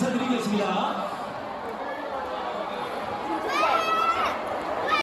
감사드립니다.